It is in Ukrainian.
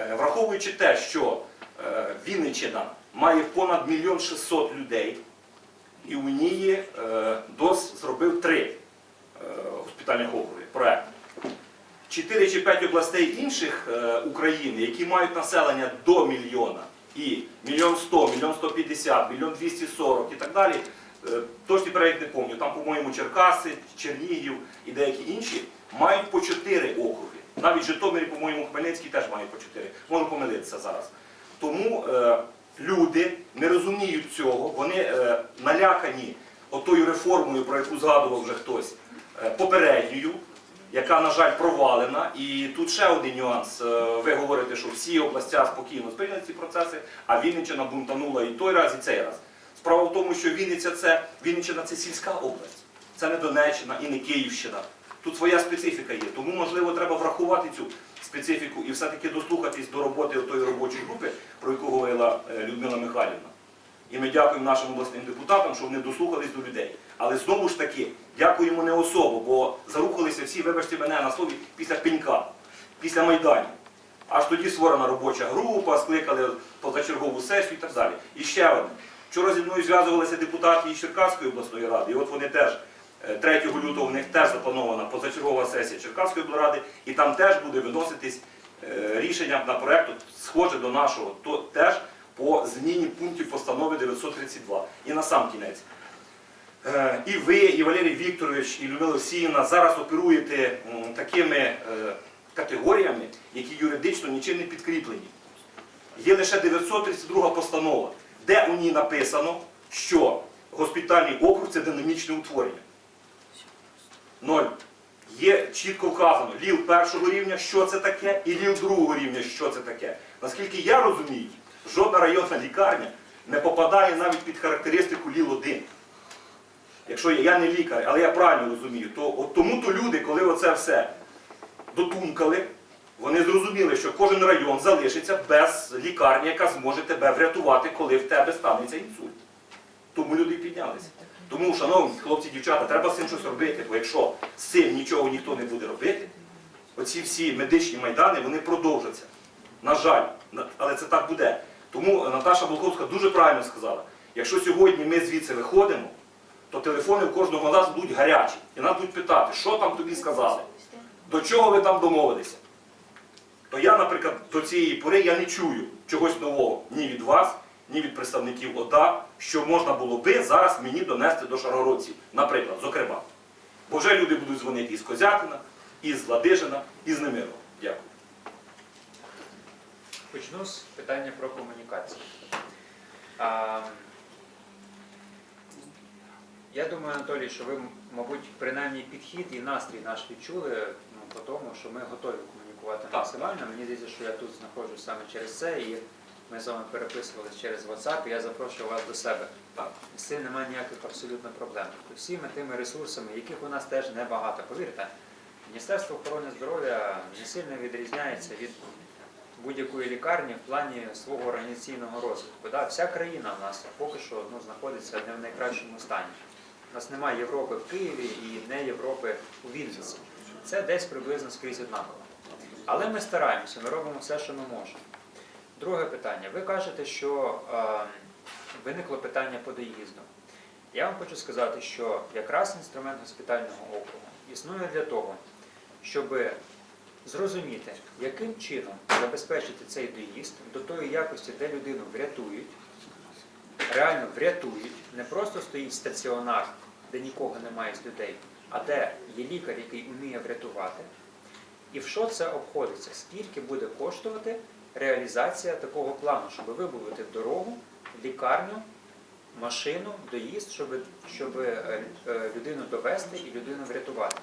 Е, Враховуючи те, що е, Вінниччина має понад мільйон 600 людей, і у ній е, ДОС зробив три госпітальних округи проект. Чотири чи п'ять областей інших України, які мають населення до мільйона, і мільйон сто, мільйон сто п'ятдесят, мільйон двісті сорок і так далі. Точний перелік не пам'ятаю. Там, по-моєму, Черкаси, Чернігів і деякі інші мають по чотири округи. Навіть Житомирі, по-моєму, Хмельницький теж має по чотири. Можу помилитися зараз. Тому е, люди не розуміють цього, вони е, налякані отою реформою, про яку згадував вже хтось, е, попередньою, яка, на жаль, провалена. І тут ще один нюанс. Е, Ви говорите, що всі областя спокійно сприйняли ці процеси, а Вінниччина бунтанула і той раз, і цей раз. Справа в тому, що Вінниця це, Вінниччина це сільська область. Це не Донеччина і не Київщина. Тут своя специфіка є. Тому, можливо, треба врахувати цю специфіку і все-таки дослухатись до роботи тої робочої групи, про яку говорила е, Людмила Михайлівна. І ми дякуємо нашим обласним депутатам, що вони дослухались до людей. Але знову ж таки, дякуємо не особо, бо зарухалися всі, вибачте мене на слові, після пенька, після Майданів. Аж тоді створена робоча група, скликали позачергову сесію і так далі. І ще одне. Вчора зі мною зв'язувалися депутати із Черкаської обласної ради, і от вони теж 3 лютого у них теж запланована позачергова сесія Черкаської облради, і там теж буде виноситись е, рішення на проект, от схоже до нашого, то теж по зміні пунктів постанови 932. І на сам кінець. Е, І ви, і Валерій Вікторович, і Людмила Олексіївна зараз оперуєте такими е, категоріями, які юридично нічим не підкріплені. Є лише 932 постанова, де у ній написано, що госпітальний округ це динамічне утворення. Ноль. Є чітко вказано ліл першого рівня, що це таке, і ліл другого рівня, що це таке. Наскільки я розумію, жодна районна лікарня не попадає навіть під характеристику ліл 1 якщо я, я не лікар, але я правильно розумію, то от тому то люди, коли оце все дотумкали, вони зрозуміли, що кожен район залишиться без лікарні, яка зможе тебе врятувати, коли в тебе станеться інсульт. Тому люди піднялися. Тому, шановні хлопці, дівчата, треба з цим щось робити, бо якщо з цим нічого ніхто не буде робити, оці всі медичні майдани вони продовжаться. На жаль, але це так буде. Тому Наташа Волковська дуже правильно сказала: якщо сьогодні ми звідси виходимо, то телефони у кожного з нас будуть гарячі. І нас будуть питати, що там тобі сказали, до чого ви там домовилися. То я, наприклад, до цієї пори я не чую чогось нового ні від вас, ні від представників ОДА, що можна було би зараз мені донести до шаргородців. Наприклад, зокрема. Бо вже люди будуть дзвонити із Козятина, із Ладижина, із Немирова. Дякую. Почну з питання про комунікацію. А, я думаю, Анатолій, що ви, мабуть, принаймні підхід і настрій наш відчули ну, по тому, що ми готові комунікувати Так. максимально. Мені здається, що я тут знаходжусь саме через це, і ми з вами переписувалися через WhatsApp, і я запрошую вас до себе. Так. З цим немає ніяких абсолютно проблем. Тобто всіми тими ресурсами, яких у нас теж небагато, повірте, Міністерство охорони здоров'я не сильно відрізняється від будь-якої лікарні в плані свого організаційного розвитку. Да, вся країна в нас поки що ну, знаходиться не в найкращому стані. У нас немає Європи в Києві і не Європи у Вінниці. Це десь приблизно скрізь однаково. Але ми стараємося, ми робимо все, що ми можемо. Друге питання. Ви кажете, що е, виникло питання по доїзду. Я вам хочу сказати, що якраз інструмент госпітального округу існує для того, щоб зрозуміти, яким чином забезпечити цей доїзд до тої якості, де людину врятують, реально врятують, не просто стоїть стаціонар, де нікого немає з людей, а де є лікар, який вміє врятувати. І в що це обходиться? Скільки буде коштувати реалізація такого плану, щоб вибудувати дорогу, лікарню, машину, доїзд, щоб, щоб е, людину довести і людину врятувати?